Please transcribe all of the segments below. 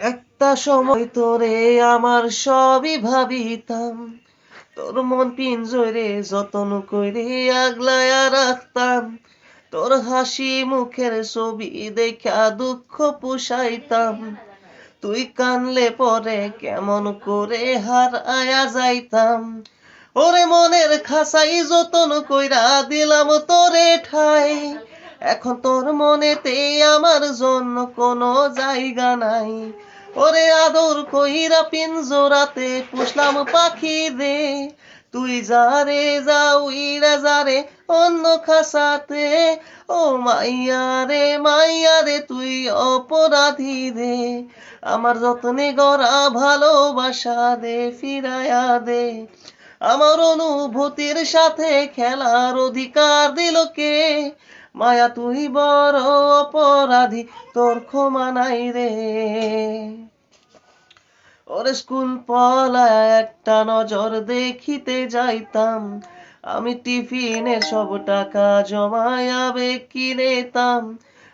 একটা সময় তোরে আমার সবই ভাবিতাম। তোর মন পিঞ্জরে যতন কইরে আগলায়া রাখতাম। তোর হাসি মুখের ছবি দেখা দুঃখ পুষাইতাম। তুই কানলে পরে কেমন করে হার আয়া যাইতাম। ওরে মনের খাসাই যতন কইরা দিলাম তোরে ঠাই। এখন তোর মনেতে আমার জন্য কোনো জায়গা নাই। ওরে আদর কইরা পিঞ্জরাতে পুষলাম পাখি রে তুই যারে যাও, ইরা যারে, অন্য খাসাতে। ও মাইয়া রে মাইয়া রে, তুই অপরাধী রে আমার যত্নে গড়া ভালোবাসা দে ফিরায়া দে। আমার অনুভূতির সাথে খেলার অধিকার দিল কে? মায়া তুই বড় অপরাধী, তোর ক্ষমা নাই রে। ওরে স্কুল পলা একটা নজর দেখিতে যাইতাম, আমি টিফিনে সব টাকা জমায়াবে কিনেতাম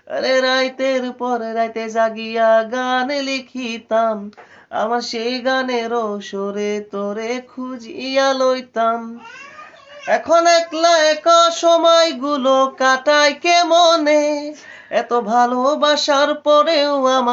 আরে রাইতের পর রাইতে জাগিয়া গান লিখিতাম, আমার সেই গানেরও সরে তোরে খুঁজিয়া লইতাম। এখন একলা একা সময়গুলো কে মনে এত ভালোবাসার পরেও আমার